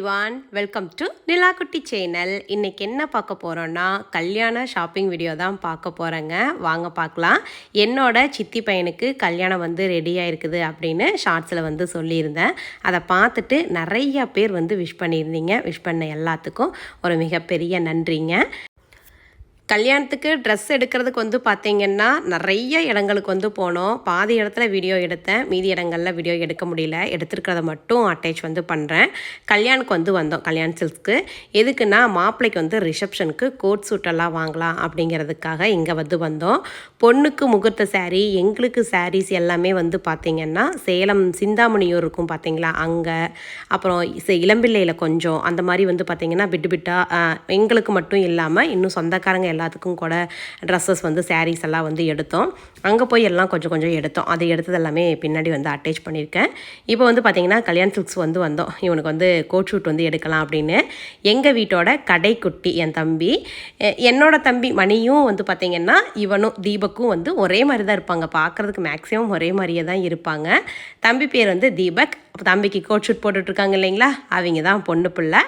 Everyone welcome to Nilakutty channel. இன்றைக்கி என்ன பார்க்க போகிறோன்னா கல்யாண ஷாப்பிங் வீடியோ தான் பார்க்க போகிறேங்க வாங்க பார்க்கலாம். என்னோட சித்தி பையனுக்கு கல்யாணம் வந்து ரெடியாக இருக்குது அப்படின்னு ஷார்ட்ஸில் வந்து சொல்லியிருந்தேன். அதை பார்த்துட்டு நிறைய பேர் வந்து விஷ் பண்ணியிருந்தீங்க. விஷ் பண்ண எல்லாத்துக்கும் ஒரு மிகப்பெரிய நன்றிங்க. கல்யாணத்துக்கு ட்ரெஸ் எடுக்கிறதுக்கு வந்து பார்த்தீங்கன்னா நிறைய இடங்களுக்கு வந்து போனோம். பாதி இடத்துல வீடியோ எடுத்தேன். மீதி இடங்களில் வீடியோ எடுக்க முடியல. எடுத்துருக்கிறத மட்டும் அட்டாச் வந்து பண்ணுறேன் கல்யாணுக்கு வந்து வந்தோம். கல்யாண சில்க்ஸ்க்கு எதுக்குன்னா மாப்பிள்ளைக்கு வந்து ரிசப்ஷனுக்கு கோட் சூட்டெல்லாம் வாங்கலாம் அப்படிங்கிறதுக்காக இங்கே வந்து வந்தோம். பொண்ணுக்கு முகூர்த்த சாரீ எங்களுக்கு சாரீஸ் எல்லாமே வந்து பார்த்திங்கன்னா சேலம் சிந்தாமணியூர் இருக்கும் பார்த்தீங்களா அங்கே. அப்புறம் இளம்பிள்ளையில் கொஞ்சம். அந்த மாதிரி வந்து பார்த்திங்கன்னா பிட்டு பிட்டாக எங்களுக்கு மட்டும் இல்லாமல் இன்னும் சொந்தக்காரங்க எல்லாத்துக்கும் கூட ட்ரெஸ்ஸஸ் வந்து சாரீஸ் எல்லாம் வந்து எடுத்தோம். அங்கே போய் எல்லாம் கொஞ்சம் கொஞ்சம் எடுத்தோம். அதை எடுத்தது எல்லாமே பின்னாடி வந்து அட்டாச் பண்ணியிருக்கேன். இப்போ வந்து பார்த்திங்கன்னா கல்யாண் சில்க்ஸ் வந்து வந்தோம். இவனுக்கு வந்து கோட் ஷூட் வந்து எடுக்கலாம் அப்படின்னு. எங்கள் வீட்டோட கடைக்குட்டி என் தம்பி. என்னோட தம்பி மணியும் வந்து பார்த்திங்கன்னா இவனும் தீபக்கும் வந்து ஒரே மாதிரி தான் இருப்பாங்க. பார்க்குறதுக்கு மேக்ஸிமம் ஒரே மாதிரியே தான் இருப்பாங்க. தம்பி பேர் வந்து தீபக். தம்பிக்கு கோட் ஷூட் போட்டுட்ருக்காங்க இல்லைங்களா? அவங்க தான் பொண்ணு பிள்ளை.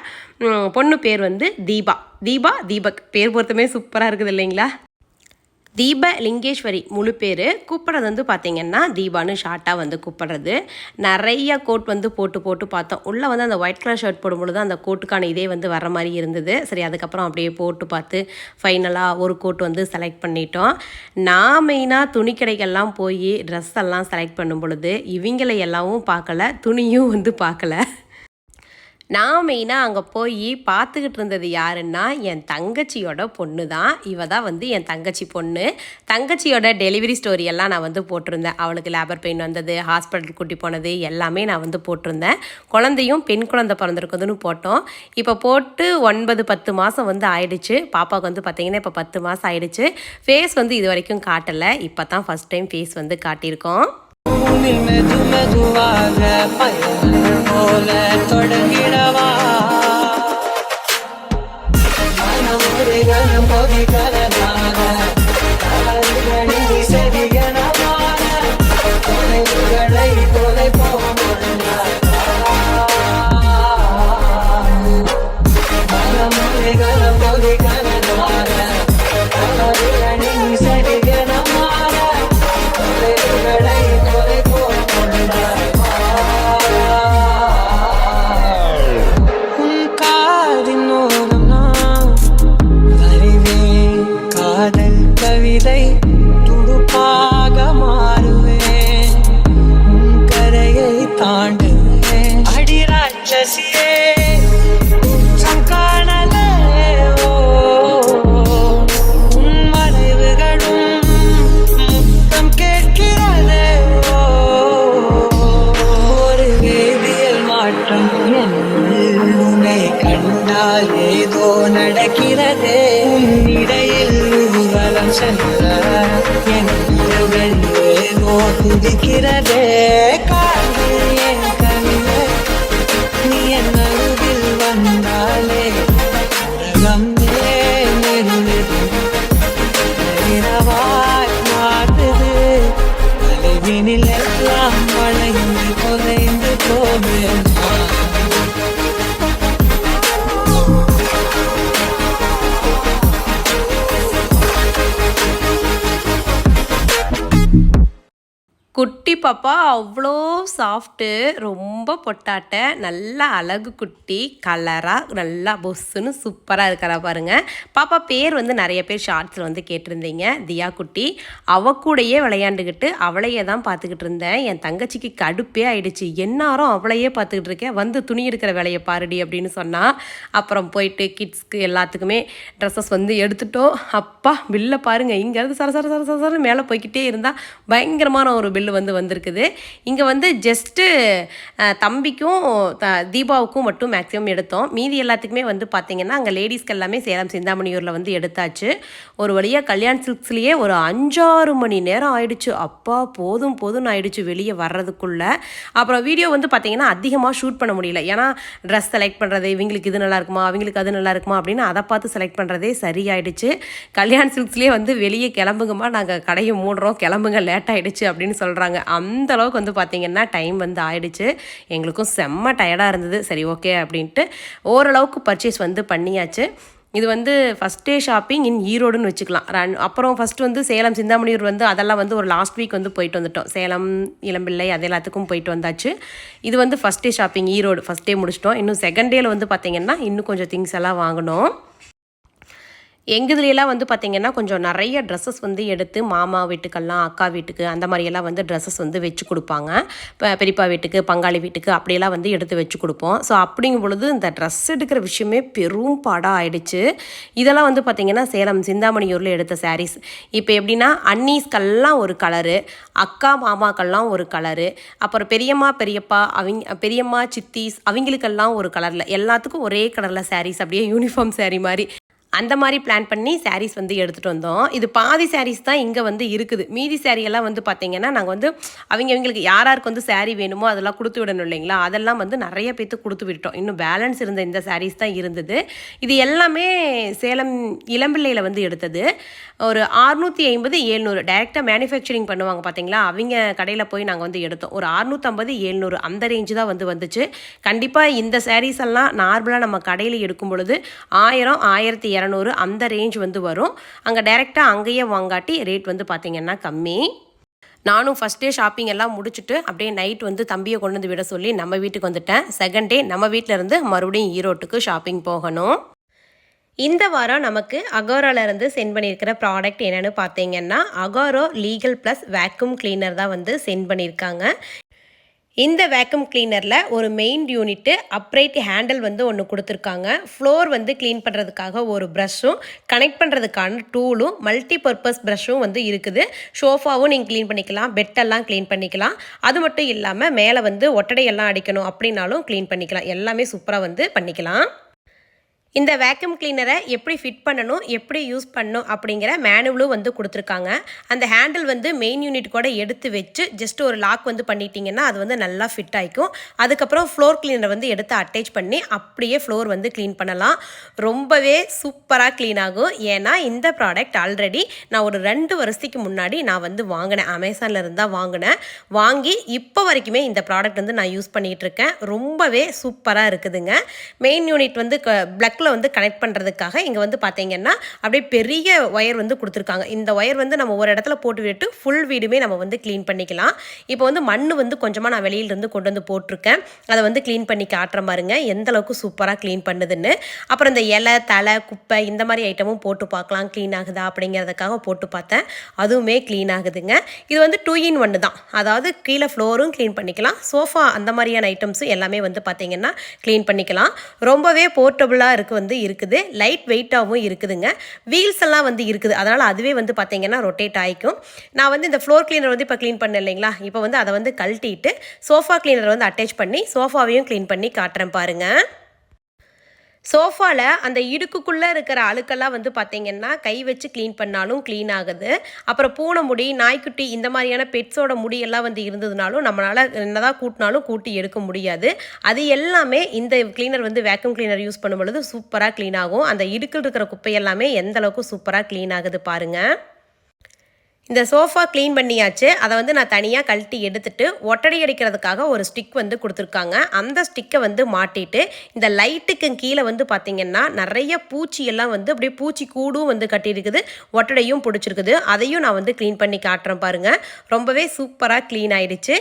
பொண்ணு பேர் வந்து தீபா. தீபா தீபக். பேர் பொறுத்தமே சூப்பராக இருக்குது இல்லைங்களா? தீப லிங்கேஸ்வரி முழு பேர் கூப்பிட்றது வந்து பார்த்திங்கன்னா தீபான்னு ஷார்ட்டாக வந்து கூப்பிட்றது. நிறைய கோட் வந்து போட்டு போட்டு பார்த்தோம். உள்ளே வந்து அந்த ஒயிட் கலர் ஷர்ட் போடும்பொழுது அந்த கோட்டுக்கான இதே வந்து வர மாதிரி இருந்தது. சரி அதுக்கப்புறம் அப்படியே போட்டு பார்த்து ஃபைனலாக ஒரு கோட் வந்து செலக்ட் பண்ணிட்டோம். நான் மெயினாக துணி கடைகள்லாம் போய் ட்ரெஸ் எல்லாம் செலக்ட் பண்ணும் பொழுது இவங்களை எல்லாமும் பார்க்கல துணியும் வந்து பார்க்கல. நான் மெயினாக அங்கே போய் பார்த்துக்கிட்டு இருந்தது யாருன்னா என் தங்கச்சியோட பொண்ணு தான் இவ தான் வந்து என் தங்கச்சி பொண்ணு. தங்கச்சியோட டெலிவரி ஸ்டோரி எல்லாம் நான் வந்து போட்டிருந்தேன். அவளுக்கு லேபர் பெயின் வந்தது ஹாஸ்பிட்டல் கூட்டி போனது எல்லாமே நான் வந்து போட்டிருந்தேன். குழந்தையும் பெண் குழந்தை பிறந்திருக்குதுன்னு போட்டோம். இப்போ போட்டு ஒன்பது பத்து மாதம் வந்து ஆயிடுச்சு. பாப்பாவுக்கு வந்து பார்த்தீங்கன்னா இப்போ பத்து மாதம் ஆயிடுச்சு. ஃபேஸ் வந்து இது வரைக்கும் காட்டலை. இப்போ தான் ஃபஸ்ட் டைம் ஃபேஸ் வந்து காட்டியிருக்கோம். போல தொடங்கிடவா மனம் ஒரு கணம் கொதிகலனாக என் பாப்பா அவ்வளோ சாஃப்ட்டு ரொம்ப பொட்டாட்டை நல்ல அழகு குட்டி கலராக நல்லா பொஸ்ஸுன்னு சூப்பராக இருக்கிறா பாருங்கள் பாப்பா பேர் வந்து நிறைய பேர் ஷார்ட்ஸில் வந்து கேட்டிருந்தீங்க தியா குட்டி. அவ கூடயே விளையாண்டுக்கிட்டு அவளையே தான் பார்த்துக்கிட்டு இருந்தேன். என் தங்கச்சிக்கு கடுப்பே ஆயிடுச்சு. என்னாரும் அவளையே பார்த்துக்கிட்டு இருக்கேன். வந்து துணி இருக்கிற வேலையை பாருடி அப்படின்னு சொன்னால் அப்புறம் போயிட்டு கிட்ஸ்க்கு எல்லாத்துக்குமே ட்ரெஸ்ஸஸ் வந்து எடுத்துட்டோம். அப்பா பில்லை பாருங்க. இங்கேருந்து சர சர சர சர சரன்னு மேலே போய்க்கிட்டே இருந்தால் பயங்கரமான ஒரு பில்லு வந்து வந்திருக்குது. இங்கே வந்து ஜஸ்ட்டு தம்பிக்கும் த தீபாவுக்கும் மட்டும் மேக்ஸிமம் எடுத்தோம். மீதி எல்லாத்துக்குமே வந்து பார்த்திங்கன்னா அங்கே லேடிஸ்க்கு எல்லாமே சேலம் சிந்தாமணியூரில் வந்து எடுத்தாச்சு. ஒரு வழியாக கல்யாண் சில்க்ஸ்லேயே ஒரு அஞ்சாறு மணி நேரம் ஆயிடுச்சு. அப்பா போதும் போதும்னு ஆயிடுச்சு வெளியே வர்றதுக்குள்ள. அப்புறம் வீடியோ வந்து பார்த்தீங்கன்னா அதிகமாக ஷூட் பண்ண முடியல. ஏன்னா ட்ரெஸ் செலக்ட் பண்ணுறது இவங்களுக்கு இது நல்லா இருக்குமா அவங்களுக்கு அது நல்லா இருக்குமா அப்படின்னு அதை பார்த்து செலக்ட் பண்ணுறதே சரியாயிடுச்சு. கல்யாண் சில்க்ஸ்லேயே வந்து வெளியே கிளம்புங்கம்மா நாங்கள் கடையை மூடுறோம் கிளம்புங்க லேட் ஆகிடுச்சு அப்படின்னு சொல்கிறாங்க அந்த அளவுக்கு வந்து பார்த்திங்கன்னா டைம் வந்து ஆயிடுச்சு. எங்களுக்கும் செம்ம டயர்டாக இருந்தது. சரி ஓகே அப்படின்ட்டு ஓரளவுக்கு பர்ச்சேஸ் வந்து பண்ணியாச்சு. இது வந்து ஃபஸ்ட் டே ஷாப்பிங் இன் ஈரோடுன்னு வச்சுக்கலாம். ரன் அப்புறம் ஃபஸ்ட்டு வந்து சேலம் சிந்தாமணியூர் வந்து அதெல்லாம் வந்து ஒரு லாஸ்ட் வீக் வந்து போயிட்டு வந்துட்டோம். சேலம் இளம்பிள்ளை அது எல்லாத்துக்கும் போயிட்டு வந்தாச்சு. இது வந்து first day shopping Erode. First day முடிச்சிட்டோம். இன்னும் செகண்ட் டேயில் வந்து பார்த்திங்கன்னா இன்னும் கொஞ்சம் திங்ஸ் எல்லாம் வாங்கினோம். எங்கள் இதுலையெல்லாம் வந்து பார்த்திங்கன்னா கொஞ்சம் நிறைய ட்ரெஸ்ஸஸ் வந்து எடுத்து மாமா வீட்டுக்கெல்லாம் அக்கா வீட்டுக்கு அந்த மாதிரியெல்லாம் வந்து ட்ரெஸ்ஸஸ் வந்து வச்சு கொடுப்பாங்க. இப்போ பெரியப்பா வீட்டுக்கு பங்காளி வீட்டுக்கு அப்படியெல்லாம் வந்து எடுத்து வச்சு கொடுப்போம். ஸோ அப்படிங்கும் பொழுது இந்த ட்ரெஸ் எடுக்கிற விஷயமே பெரும் பாடாக ஆயிடுச்சு. இதெல்லாம் வந்து பார்த்திங்கன்னா சேலம் சிந்தாமணியூரில் எடுத்த சாரீஸ் இப்போ எப்படின்னா அன்னீஸ்கெல்லாம் ஒரு கலரு அக்கா மாமாக்கெல்லாம் ஒரு கலரு அப்புறம் பெரியம்மா பெரியப்பா அவங்க பெரியம்மா சித்திஸ் அவங்களுக்கெல்லாம் ஒரு கலரில் எல்லாத்துக்கும் ஒரே கலரில் சாரீஸ் அப்படியே யூனிஃபார்ம் சாரீ மாதிரி. அந்த மாதிரி பிளான் பண்ணி சாரீஸ் வந்து எடுத்துகிட்டு வந்தோம். இது பாதி சாரீஸ் தான் இங்கே வந்து இருக்குது. மீதி சாரியெல்லாம் வந்து பார்த்தீங்கன்னா நாங்கள் வந்து அவங்க அவங்களுக்கு யார் யாருக்கு வந்து சாரீ வேணுமோ அதெல்லாம் கொடுத்து விடணும் இல்லைங்களா? அதெல்லாம் வந்து நிறைய பேர்த்து கொடுத்து விட்டோம் இன்னும் பேலன்ஸ் இருந்த இந்த சாரீஸ் தான் இருந்தது. இது எல்லாமே சேலம் இளம்பிள்ளையில் வந்து எடுத்தது. ஒரு அறுநூற்றி ஐம்பது ஏழ்நூறு டைரெக்டாக மேனுஃபேக்சரிங் பண்ணுவாங்க பார்த்தீங்களா அவங்க கடையில் போய் நாங்கள் வந்து எடுத்தோம். ஒரு அறுநூற்றம்பது ஏழ்நூறு அந்த ரேஞ்சு தான் வந்து வந்துச்சு. கண்டிப்பாக இந்த சாரீஸ் எல்லாம் நார்மலாக நம்ம கடையில் எடுக்கும் பொழுது ஆயிரம் ஆயிரத்தி இரநூறு அந்த ரேஞ்ச் வந்து வரும். அங்கே டைரெக்டாக அங்கேயே வாங்காட்டி ரேட் வந்து பார்த்திங்கன்னா கம்மி. நானும் ஃபஸ்ட் டே ஷாப்பிங் எல்லாம் முடிச்சுட்டு அப்படியே நைட் வந்து தம்பியை கொண்டு வந்து விட சொல்லி நம்ம வீட்டுக்கு வந்துட்டேன். செகண்ட் டே நம்ம வீட்டிலேருந்து மறுபடியும் ஈரோட்டுக்கு ஷாப்பிங் போகணும். இந்த வாரம் நமக்கு அகோரோலேருந்து சென்ட் பண்ணியிருக்கிற ப்ராடக்ட் என்னென்னு பார்த்தீங்கன்னா Agaro regal plus vacuum cleaner தான் வந்து சென்ட் பண்ணியிருக்காங்க. இந்த வேக்யூம் கிளீனரில் ஒரு மெயின் யூனிட்டு அப்ரைட் ஹேண்டில் வந்து ஒன்று கொடுத்துருக்காங்க. ஃப்ளோர் வந்து க்ளீன் பண்ணுறதுக்காக ஒரு ப்ரஷ்ஷும் கனெக்ட் பண்ணுறதுக்கான டூலும் மல்டி பர்பஸ் ப்ரஷ்ஷும் வந்து இருக்குது. ஷோஃபாவும் நீங்கள் க்ளீன் பண்ணிக்கலாம் பெட்டெல்லாம் க்ளீன் பண்ணிக்கலாம். அது மட்டும் இல்லாமல் மேலே வந்து ஒட்டடையெல்லாம் அடிக்கணும் அப்படின்னாலும் க்ளீன் பண்ணிக்கலாம். எல்லாமே சூப்பராக வந்து பண்ணிக்கலாம். இந்த வேக்யூம் கிளீனரை எப்படி ஃபிட் பண்ணணும் எப்படி யூஸ் பண்ணணும் அப்படிங்கிற மேனுவலும் வந்து கொடுத்துருக்காங்க. அந்த ஹேண்டில் வந்து மெயின் யூனிட் கூட எடுத்து வச்சு ஜஸ்ட் ஒரு லாக் வந்து பண்ணிட்டீங்கன்னா அது வந்து நல்லா ஃபிட் ஆகிக்கும் அதுக்கப்புறம் ஃப்ளோர் கிளீனர் வந்து எடுத்து அட்டாச் பண்ணி அப்படியே ஃப்ளோர் வந்து க்ளீன் பண்ணலாம். ரொம்பவே சூப்பராக க்ளீன் ஆகும். ஏன்னா இந்த ப்ராடக்ட் ஆல்ரெடி நான் ஒரு ரெண்டு வருஷத்துக்கு முன்னாடி நான் வந்து வாங்கினேன். அமேசானில் இருந்தால் வாங்கினேன். வாங்கி இப்போ வரைக்குமே இந்த ப்ராடக்ட் வந்து நான் யூஸ் பண்ணிகிட்டு இருக்கேன். ரொம்பவே சூப்பராக இருக்குதுங்க. மெயின் யூனிட் வந்து பிளக்கில் வந்து கனெக்ட் பண்ணுறதுக்காக இங்கே வந்து பார்த்தீங்கன்னா அப்படியே பெரிய ஒயர் வந்து கொடுத்துருக்காங்க. இந்த ஒயர் வந்து நம்ம ஒரு இடத்துல போட்டு விட்டு ஃபுல் வீடுமே நம்ம வந்து க்ளீன் பண்ணிக்கலாம். இப்போ வந்து மண் வந்து கொஞ்சமாக நான் வெளியிலேருந்து கொண்டு வந்து போட்டிருக்கேன். அதை வந்து க்ளீன் பண்ணி காட்டுற பாருங்க எந்த அளவுக்கு சூப்பராக க்ளீன் பண்ணுதுன்னு. அப்புறம் இந்த இலை தலை குப்பை இந்த மாதிரி ஐட்டமும் போட்டு பார்க்கலாம். க்ளீன் ஆகுதா அப்படிங்கிறதுக்காக போட்டு பார்த்தேன். அதுவுமே க்ளீன் ஆகுதுங்க. இது வந்து டூ இன் ஒன்று தான். அதாவது கீழே ஃப்ளோரும் க்ளீன் பண்ணிக்கலாம். சோஃபா அந்த மாதிரியான ஐட்டம்ஸும் எல்லாமே வந்து பார்த்தீங்கன்னா க்ளீன் பண்ணிக்கலாம். ரொம்பவே போர்ட்டபுளாக இருக்கு வந்து இருக்குது. லைட் வெயிட்டாகவும் இருக்குதுங்க. வீல்ஸ் எல்லாம் வந்து இருக்குது. அதனால் அதுவே வந்து பார்த்தீங்கன்னா ரொட்டேட் ஆகிக்கும் நான் வந்து இந்த ஃப்ளோர் கிளீனர் வந்து இப்போ க்ளீன் பண்ணேன் இல்லைங்களா? இப்போ வந்து அதை வந்து கழட்டிட்டு சோஃபா கிளீனர் வந்து அட்டாச் பண்ணி சோஃபாவையும் க்ளீன் பண்ணி காட்டுறேன் பாருங்கள் சோஃபாவில் அந்த இடுக்குக்குள்ளே இருக்கிற அழுக்கெல்லாம் வந்து பார்த்திங்கன்னா கை வச்சு க்ளீன் பண்ணாலும் க்ளீன் ஆகுது. அப்புறம் பூனை முடி நாய்க்குட்டி இந்த மாதிரியான பெட்ஸோட முடியெல்லாம் வந்து இருந்ததுனாலும் நம்மளால் என்னதான் கூட்டினாலும் கூட்டி எடுக்க முடியாது. அது எல்லாமே இந்த க்ளீனர் வந்து வேக்யூம் க்ளீனர் யூஸ் பண்ணும் பொழுது சூப்பராக க்ளீன் ஆகும். அந்த இடுக்கில் இருக்கிற குப்பை எல்லாமே எந்த அளவுக்கு சூப்பராக க்ளீன் ஆகுது பாருங்கள் இந்த சோஃபா க்ளீன் பண்ணியாச்சு. அதை வந்து நான் தனியாக கழட்டி எடுத்துட்டு ஒட்டடை அடிக்கிறதுக்காக ஒரு ஸ்டிக் வந்து கொடுத்துருக்காங்க. அந்த ஸ்டிக்கை வந்து மாட்டிட்டு இந்த லைட்டுக்கு கீழே வந்து பார்த்திங்கன்னா நிறைய பூச்சி எல்லாம் வந்து அப்படியே பூச்சி கூடும் வந்து கட்டியிருக்குது. ஒட்டடையும் பிடிச்சிருக்குது. அதையும் நான் வந்து க்ளீன் பண்ணி காட்டுறேன் பாருங்கள் ரொம்பவே சூப்பராக க்ளீன் ஆயிடுச்சு.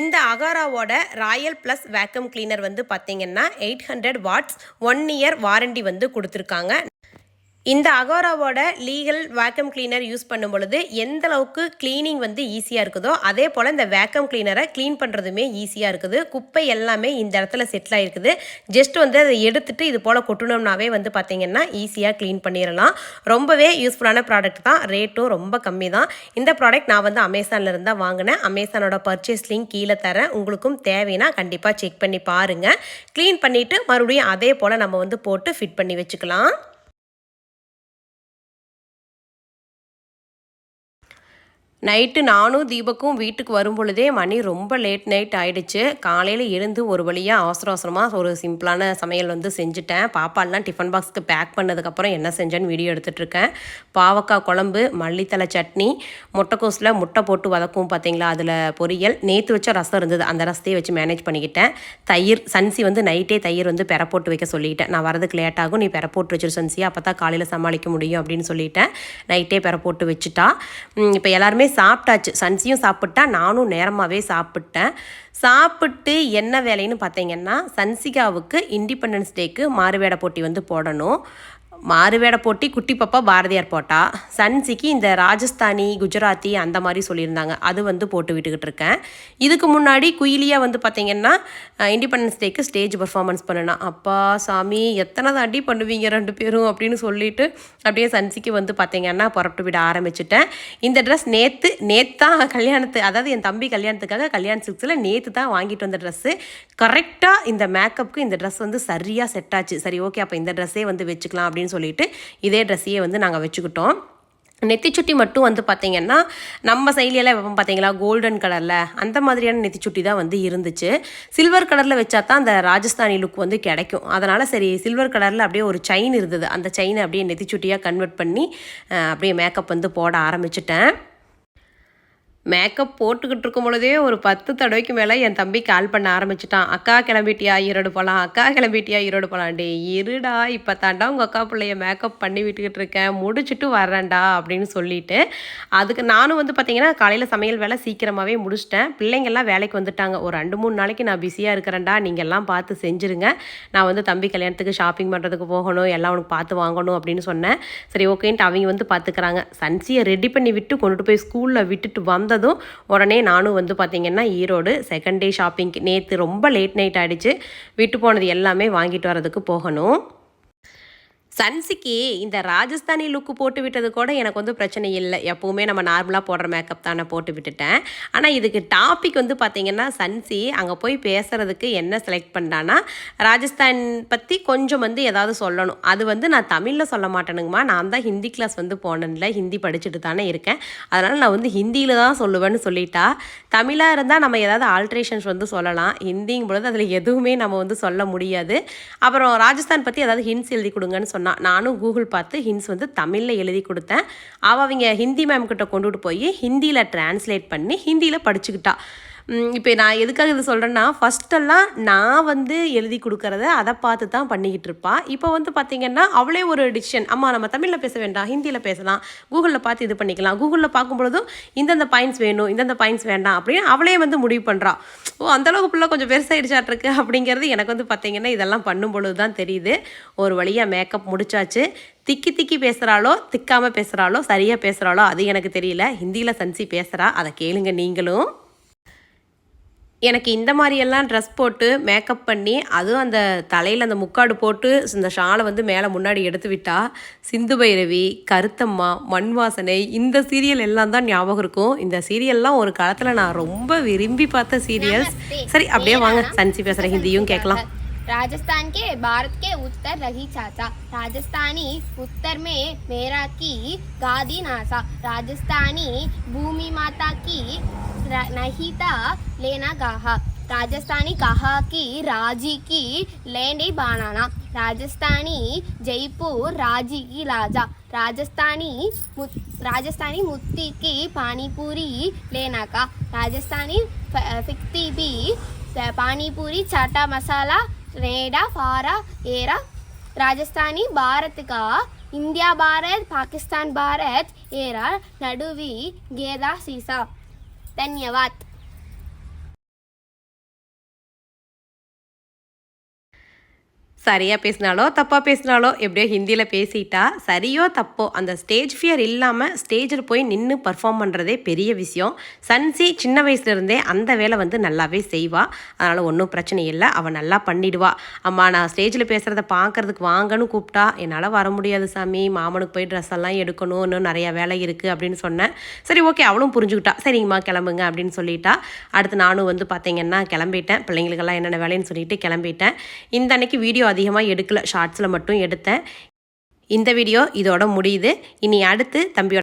இந்த அகாராவோட ராயல் ப்ளஸ் வேக்கம் கிளீனர் வந்து பார்த்தீங்கன்னா eight hundred watts one year warranty வந்து கொடுத்துருக்காங்க. இந்த அகோராவோட லீகல் வேக்கம் கிளீனர் யூஸ் பண்ணும் பொழுது எந்த அளவுக்கு க்ளீனிங் வந்து ஈஸியாக இருக்குதோ அதே போல் இந்த வேக்கம் கிளீனரை க்ளீன் பண்ணுறதுமே ஈஸியாக இருக்குது. குப்பை எல்லாமே இந்த இடத்துல செட்டில் ஆகிருக்குது ஜஸ்ட் வந்து அதை எடுத்துட்டு இது போல் கொட்டணும்னாவே வந்து பார்த்திங்கன்னா ஈஸியாக க்ளீன் பண்ணிடலாம் ரொம்பவே யூஸ்ஃபுல்லான ப்ராடக்ட் தான். ரேட்டும் ரொம்ப கம்மி தான் இந்த ப்ராடக்ட் நான் வந்து அமேசானில் இருந்தால் வாங்கினேன். அமேசானோட பர்ச்சேஸ் லிங்க் கீழே தரேன். உங்களுக்கும் தேவைன்னா கண்டிப்பாக செக் பண்ணி பாருங்கள் க்ளீன் பண்ணிவிட்டு மறுபடியும் அதே போல் நம்ம வந்து போட்டு ஃபிட் பண்ணி வச்சுக்கலாம். நைட்டு நானும் தீபக்கும் வீட்டுக்கு வரும் பொழுதே மணி ரொம்ப லேட் நைட் ஆகிடுச்சு காலையில் எழுந்து ஒரு வழியாக அவசர அவசரமாக ஒரு சிம்பிளான சமையல் வந்து செஞ்சுட்டேன். பாப்பாலாம் டிஃபன் பாக்ஸ்க்கு பேக் பண்ணதுக்கப்புறம் என்ன செஞ்சேன்னு வீடியோ எடுத்துகிட்ருக்கேன் பாவக்காய் குழம்பு மல்லித்தலை சட்னி முட்டைக்கோஸில் முட்டை போட்டு வதக்கும் பார்த்தீங்களா அதில் பொரியல். நேற்று வச்ச ரசம் இருந்தது. அந்த ரசத்தையே வச்சு மேனேஜ் பண்ணிக்கிட்டேன். தயிர் சன்சி வந்து நைட்டே தயிர் வந்து பெற போட்டு வைக்க சொல்லிட்டேன். நான் வரதுக்கு லேட் ஆகும். நீ பெற போட்டு வச்சிரு சன்சி. அப்போ தான் காலையில் சமாளிக்க முடியும் அப்படின்னு சொல்லிட்டேன். நைட்டே பெற போட்டு வச்சுட்டா. இப்போ எல்லாருமே சாப்பிட்டாச்சு. சன்சியும் சாப்பிட்டா நானும் நேரமாகவே சாப்பிட்டேன். சாப்பிட்டு என்ன வேலைன்னு பார்த்தீங்கன்னா சன்சிகாவுக்கு இண்டிபெண்டன்ஸ் டேக்கு மாறுவேட போட்டி வந்து போடணும். மாறுவேட போட்டி குட்டி பாப்பா பாரதியார் போட்டா. சன்சிக்கு இந்த ராஜஸ்தானி குஜராத்தி அந்த மாதிரி சொல்லியிருந்தாங்க. அது வந்து போட்டு விட்டுக்கிட்டு இருக்கேன். இதுக்கு முன்னாடி குயிலியா வந்து பார்த்தீங்கன்னா இண்டிபெண்டன்ஸ் டேக்கு ஸ்டேஜ் பர்ஃபார்மன்ஸ் பண்ணினா. அப்பா சாமி எத்தனை தாண்டி பண்ணுவீங்க ரெண்டு பேரும் அப்படின்னு சொல்லிட்டு அப்படியே சன்சிக்கு வந்து பார்த்தீங்கன்னா புறப்பட்டு விட ஆரம்பிச்சிட்டேன். இந்த ட்ரெஸ் நேற்று நேத்தான் கல்யாணத்து அதாவது என் தம்பி கல்யாணத்துக்காக கல்யாண சிக்ஸில் நேற்று தான் வாங்கிட்டு வந்த ட்ரெஸ்ஸு கரெக்டாக இந்த மேக்கப்புக்கு இந்த ட்ரெஸ் வந்து சரியாக செட் ஆச்சு. சரி ஓகே அப்போ இந்த ட்ரெஸ்ஸே வந்து வச்சுக்கலாம் அப்படின்னு சொல்லிட்டு இதே ட்ரெஸ்ஸையே வந்து நாங்கள் வச்சுக்கிட்டோம். நெத்திச்சுட்டி மட்டும் வந்து பார்த்தீங்கன்னா நம்ம சைட்லையெல்லாம் வைப்போம் பார்த்தீங்களா கோல்டன் கலரில் அந்த மாதிரியான நெத்திச்சுட்டி தான் வந்து இருந்துச்சு. சில்வர் கலரில் வச்சா தான் அந்த ராஜஸ்தானி லுக் வந்து கிடைக்கும். அதனால் சரி சில்வர் கலரில் அப்படியே ஒரு செயின் இருந்தது. அந்த செயினை அப்படியே நெத்திச்சுட்டியாக கன்வெர்ட் பண்ணி அப்படியே மேக்கப் வந்து போட ஆரம்பிச்சிட்டேன். மேக்கப் போட்டுக்கிட்டு இருக்கும் பொழுதே ஒரு பத்து தடவைக்கு மேலே என் தம்பி கால் பண்ண ஆரம்பிச்சிட்டான். அக்கா கிளம்பிட்டியா? ஈரோடு போகலாம் அக்கா கிளம்பிட்டியா? ஈரோடு போகலாம் டே இருடா. இப்போ தாண்டா உங்கள் அக்கா பிள்ளைய மேக்கப் பண்ணி விட்டுக்கிட்டு இருக்கேன். முடிச்சுட்டு வர்றேன்டா. அப்படின்னு சொல்லிட்டு அதுக்கு நானும் வந்து பார்த்தீங்கன்னா காலையில் சமையல் வேலை சீக்கிரமாகவே முடிச்சிட்டேன். பிள்ளைங்கள்லாம் வேலைக்கு வந்துட்டாங்க. ஒரு ரெண்டு மூணு நாளைக்கு நான் பிஸியாக இருக்கிறேன்டா. நீங்கள் எல்லாம் பார்த்து செஞ்சுருங்க. நான் வந்து தம்பி கல்யாணத்துக்கு ஷாப்பிங் பண்ணுறதுக்கு போகணும். எல்லாம் உனக்கு பார்த்து வாங்கணும் அப்படின்னு சொன்னேன். சரி ஓகேன்ட்டு அவங்க வந்து பார்த்துக்கிறாங்க சன்சியை ரெடி பண்ணி விட்டு கொண்டுட்டு போய் ஸ்கூலில் விட்டுட்டு வந்ததும் உடனே நானும் வந்து பார்த்திங்கன்னா ஈரோடு செகண்ட் டே ஷாப்பிங்க்கு நேற்று ரொம்ப லேட் நைட் ஆகிடுச்சு விட்டு போனது எல்லாமே வாங்கிட்டு வரதுக்கு போகணும். சன்சிக்கு இந்த ராஜஸ்தானி லுக்கு போட்டு விட்டது கூட எனக்கு வந்து பிரச்சனை இல்லை. எப்போவுமே நம்ம நார்மலாக போடுற மேக்கப் தான் நான் போட்டு விட்டுட்டேன். ஆனால் இதுக்கு டாபிக் வந்து பார்த்தீங்கன்னா சன்சி அங்கே போய் பேசுகிறதுக்கு என்ன செலக்ட் பண்ணான்னா ராஜஸ்தான் பற்றி கொஞ்சம் வந்து ஏதாவது சொல்லணும். அது வந்து நான் தமிழில் சொல்ல மாட்டேனுங்கம்மா. நான் தான் ஹிந்தி கிளாஸ் வந்து போனேன்ல. ஹிந்தி படிச்சுட்டு தானே இருக்கேன். அதனால் நான் வந்து ஹிந்தியில் தான் சொல்லுவேன்னு சொல்லிட்டா. தமிழாக இருந்தால் நம்ம ஏதாவது ஆல்ட்ரேஷன்ஸ் வந்து சொல்லலாம். ஹிந்திங்கும் பொழுது அதில் எதுவுமே நம்ம வந்து சொல்ல முடியாது. அப்புறம் ராஜஸ்தான் பற்றி ஏதாவது ஹிண்ட்ஸ் எழுதி கொடுங்கன்னு சொன்னான் நானும் கூகுள் பார்த்து ஹின்ஸ் வந்து தமிழில் எழுதி கொடுத்தேன். அவள் அவங்க ஹிந்தி மேம் கிட்ட கொண்டுட்டு போய் ஹிந்தியில் டிரான்ஸ்லேட் பண்ணி ஹிந்தியில் படிச்சுக்கிட்டா. இப்போ நான் எதுக்காக இது சொல்கிறேன்னா ஃபஸ்ட்டெல்லாம் நான் வந்து எழுதி கொடுக்கறத அதை பார்த்து தான் பண்ணிக்கிட்டு இருப்பாள் இப்போ வந்து பார்த்திங்கன்னா அவளே ஒரு டிசிஷன் அம்மா நம்ம தமிழில் பேச வேண்டாம் ஹிந்தியில் பேசலாம். கூகுளில் பார்த்து இது பண்ணிக்கலாம். கூகுளில் பார்க்கும் பொழுதும் இந்தந்த பாயிண்ட்ஸ் வேணும் இந்தந்த பாயிண்ட்ஸ் வேண்டாம் அப்படின்னு அவளே வந்து முடிவு பண்ணுறா ஓ அந்தளவுக்கு பிள்ளை கொஞ்சம் பெருசாகிடுச்சாட்ருக்கு அப்படிங்கிறது எனக்கு வந்து பார்த்திங்கன்னா இதெல்லாம் பண்ணும் பொழுது தான் தெரியுது. ஒரு வழியாக மேக்கப் முடிச்சாச்சு. திக்கி திக்கி பேசுகிறாளோ திக்காமல் பேசுகிறாளோ சரியாக பேசுகிறாளோ அது எனக்கு தெரியல. ஹிந்தியில் சன்சி பேசுகிறா அதை கேளுங்க நீங்களும். எனக்கு இந்த மாதிரியெல்லாம் ட்ரெஸ் போட்டு மேக்கப் பண்ணி அதுவும் அந்த தலையில் அந்த முக்காடு போட்டு இந்த ஷாலை வந்து மேலே முன்னாடி எடுத்து விட்டா சிந்து பைரவி கருத்தம்மா மண் வாசனை இந்த சீரியல் எல்லாம் தான் ஞாபகம் இருக்கும் இந்த சீரியல்லாம் ஒரு காலத்தில் நான் ரொம்ப விரும்பி பார்த்த சீரியல்ஸ் சரி அப்படியே வாங்க சன்சி பேசுகிற ஹிந்தியும் கேட்கலாம் राजस्थान के भारत के उत्तर रही चाचा राजस्थानी उत्तर में मेरा की गादी नासा राजस्थानी भूमि माता की నహిత లేనా గాహ రాజస్థానీ కహాకి రాజీకి లేండి బాణానా రాజస్థానీ జైపూర్ రాజీకి రాజా రాజస్థానీ ము రాజస్థానీ ముత్తికి పానీపూరి లేనాక రాజస్థానీ ఫిక్తిబి పానీపూరి చాటా మసాలా రేడా ఫారా ఏరా రాజస్థానీ భారత్గా ఇండియా భారత్ పాకిస్తాన్ భారత్ ఏరా నడువి గేదా సీసా ધન્યવાદ சரியாக பேசினாலோ தப்பாக பேசினாலோ எப்படியோ ஹிந்தியில் பேசிட்டா சரியோ தப்போ அந்த ஸ்டேஜ் ஃபியர் இல்லாமல் ஸ்டேஜில் போய் நின்று பர்ஃபார்ம் பண்ணுறதே பெரிய விஷயம். சன்சி சின்ன வயசுலேருந்தே அந்த வேலை வந்து நல்லாவே செய்வா. அதனால் ஒன்றும் பிரச்சனை இல்லை. அவள் நல்லா பண்ணிடுவா. அம்மா நான் ஸ்டேஜில் பேசுகிறத பார்க்கறதுக்கு வாங்கன்னு கூப்பிட்டா என்னால் வர முடியாது சாமி. மாமனுக்கு போய் ட்ரெஸ் எல்லாம் எடுக்கணும். இன்னும் நிறையா வேலை இருக்குது அப்படின்னு சொன்னேன். சரி ஓகே அவளும் புரிஞ்சுக்கிட்டா. சரிங்கம்மா கிளம்புங்க அப்படின்னு சொல்லிட்டா. அடுத்து நானும் வந்து பார்த்தீங்கன்னா கிளம்பிட்டேன். பிள்ளைங்களுக்கெல்லாம் என்னென்ன வேலைன்னு சொல்லிட்டு கிளம்பிட்டேன். இந்த அன்னைக்கு வீடியோ அதிகமாக எடுக்கல ஷார்ட்ஸில் மட்டும் எடுத்தேன். இந்த வீடியோ இதோட முடியுது. இனி அடுத்து தம்பியோட